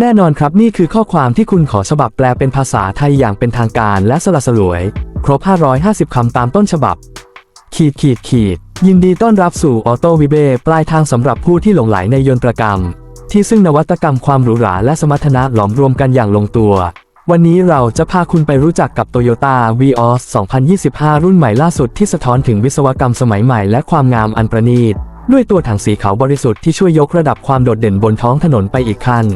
แน่นอนครับนี่คือข้อความที่คุณขอฉบับแปลเป็นภาษาไทยอย่างเป็นทางการและสละสลวย ครบ 550 คำตามต้นฉบับ ขีดขีดขีด ยินดีต้อนรับสู่ออโต้วิเบปลายทางสำหรับผู้ที่หลงไหลในยนตรกรรม ที่ซึ่งนวัตกรรมความหรูหราและสมรรถนะหลอมรวมกันอย่างลงตัว วันนี้เราจะพาคุณไปรู้จักกับ Toyota Vios 2025 รุ่นใหม่ล่าสุดที่สะท้อนถึงวิศวกรรมสมัยใหม่และความงามอันประณีตด้วยตัวถังสีขาวบริสุทธิ์ที่ช่วยยกระดับความโดดเด่นบนท้องถนนไปอีกขั้น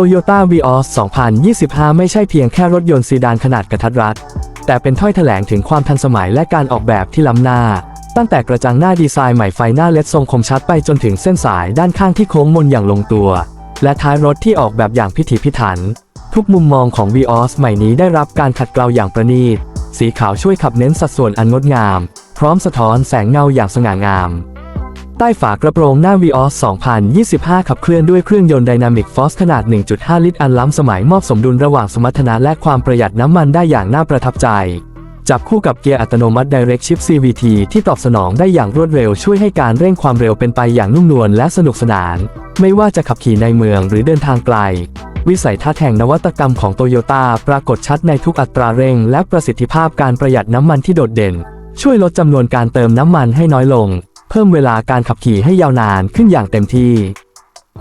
Toyota Vios 2025 ไม่ใช่เพียงแค่รถยนต์ซีดานขนาดกระทัดรัด แต่เป็นถ้อยแถลงถึงความทันสมัยและการออกแบบที่ล้ำหน้า ตั้งแต่กระจังหน้าดีไซน์ใหม่ไฟหน้าเลดทรงคมชัดไปจนถึงเส้นสายด้านข้างที่โค้งมนอย่างลงตัว และท้ายรถที่ออกแบบอย่างพิถีพิถัน ทุกมุมมองของ Vios ใหม่นี้ได้รับการขัดเกลาอย่างประณีต สีขาวช่วยขับเน้นสัดส่วนอันงดงาม พร้อมสะท้อนแสงเงาอย่างสง่างาม ใต้ฝากระโปรงหน้า Vios 2025 ขับเคลื่อนด้วยเครื่องยนต์ Dynamic Force ขนาด 1.5 ลิตร อันล้ำสมัยมอบสมดุลระหว่างสมรรถนะและความประหยัดน้ำมันได้อย่างน่าประทับใจ จับคู่กับเกียร์อัตโนมัติ Direct Shift CVT ที่ตอบสนองได้อย่างรวดเร็วช่วยให้การเร่งความเร็วเป็นไปอย่างนุ่มนวลและสนุกสนาน ไม่ว่าจะขับขี่ในเมืองหรือเดินทางไกล วิสัยทัศน์แห่งนวัตกรรมของโตโยต้าปรากฏชัดในทุกอัตราเร่ง และประสิทธิภาพการประหยัดน้ำมันที่โดดเด่น ช่วยลดจำนวนการเติมน้ำมันให้น้อยลง เพิ่มเวลาการขับขี่ให้ยาวนานขึ้นอย่างเต็มที่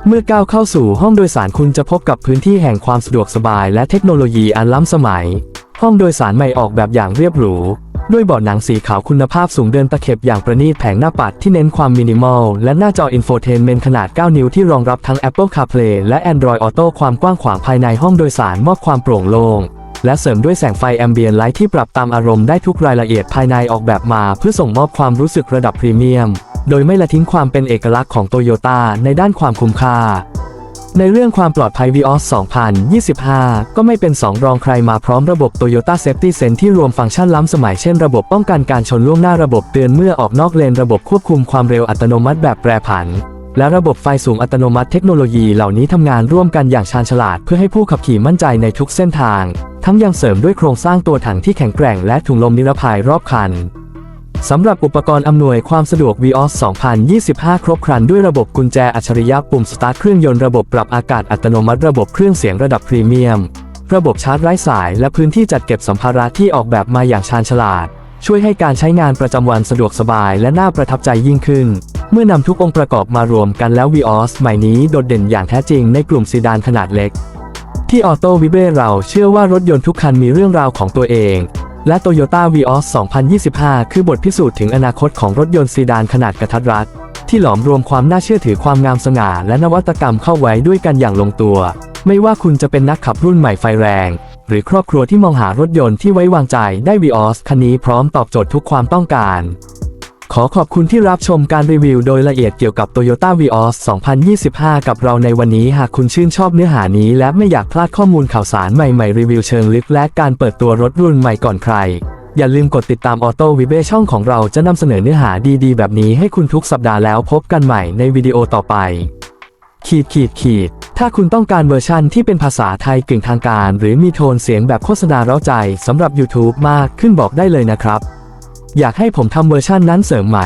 เมื่อก้าวเข้าสู่ห้องโดยสารคุณจะพบกับพื้นที่แห่งความสะดวกสบายและเทคโนโลยีอันล้ำสมัย ห้องโดยสารใหม่ออกแบบอย่างเรียบหรู ด้วยเบาะหนังสีขาวคุณภาพสูงเดินตะเข็บอย่างประณีตแผงหน้าปัดที่เน้นความมินิมอลและหน้าจออินโฟเทนเมนต์ขนาด 9 นิ้วที่รองรับทั้ง Apple CarPlay และ Android Auto ความกว้างขวางภายในห้องโดยสารมอบความโปร่งโล่ง และเสริมด้วยแสงไฟแอมเบียนไลท์ที่ปรับตามอารมณ์ได้ทุกรายละเอียดภายในออกแบบมาเพื่อส่งมอบความรู้สึกระดับพรีเมียม โดยไม่ละทิ้งความเป็นเอกลักษณ์ของโตโยต้าในด้านความคุ้มค่า ในเรื่องความปลอดภัย Vios 2025 ก็ไม่เป็นสองรองใครมาพร้อมระบบ Toyota Safety Sense ที่รวมฟังก์ชันล้ำสมัยเช่นระบบป้องกันการชนล่วงหน้าระบบเตือนเมื่อออกนอกเลนระบบควบคุมความเร็วอัตโนมัติแบบแปรผัน และระบบไฟสูงอัตโนมัติเทคโนโลยีเหล่านี้ทำงานร่วมกันอย่างชาญฉลาดเพื่อให้ผู้ขับขี่มั่นใจในทุกเส้นทาง ทั้งยังเสริมด้วยโครงสร้างตัวถังที่แข็งแกร่งและถุงลมนิรภัยรอบคันสำหรับอุปกรณ์อำนวยความสะดวก Vios 2025 ครบครันด้วยระบบกุญแจอัจฉริยะปุ่มสตาร์ทเครื่องยนต์ระบบปรับอากาศอัตโนมัติระบบเครื่องเสียงระดับพรีเมียม ระบบชาร์จไร้สายและพื้นที่จัดเก็บสัมภาระที่ออกแบบมาอย่างชาญฉลาด ช่วยให้การใช้งานประจำวันสะดวกสบายและน่าประทับใจยิ่งขึ้น เมื่อนำทุกองค์ประกอบมารวมกันแล้ว Vios ใหม่นี้โดดเด่นอย่างแท้จริงในกลุ่มซีดานขนาดเล็ก ที่ออโต้วิเบเราเชื่อว่ารถยนต์ทุกคันมีเรื่องราวของตัวเอง และ Toyota Vios 2025 คือบทพิสูจน์ถึงอนาคตของรถยนต์ซีดานขนาดกระทัดรัดที่หลอมรวมความน่าเชื่อถือความงามสง่า และนวัตกรรมเข้าไว้ด้วยกันอย่างลงตัว ไม่ว่าคุณจะเป็นนักขับรุ่นใหม่ไฟแรง หรือครอบครัวที่มองหารถยนต์ที่ไว้วางใจได้ Vios คันนี้พร้อมตอบโจทย์ทุกความต้องการ ขอขอบคุณที่รับชมการรีวิวโดยละเอียดเกี่ยวกับ Toyota Vios 2025 กับเราในวันนี้หากคุณชื่นชอบเนื้อหานี้ และไม่อยากพลาดข้อมูลข่าวสารใหม่ ๆ รีวิวเชิงลึกและการเปิดตัวรถรุ่นใหม่ก่อนใคร อย่าลืมกดติดตาม Auto v i v e ช่องของเราจะนำเสนอเนื้อหาดีๆ แบบนี้ให้คุณทุกสัปดาห์แล้วพบกันใหม่ในวิดีโอต่อไป ขีดขีดขีดถ้าคุณต้องการเวอร์ชั่นที่เป็นภาษาไทยกึ่งทางการ หรือมีโทนเสียงแบบโฆษณาเร้าใจสำหรับ YouTube มากขึ้นบอกได้เลยนะครับ อยากให้ผมทำเวอร์ชั่นนั้นเสริมไหม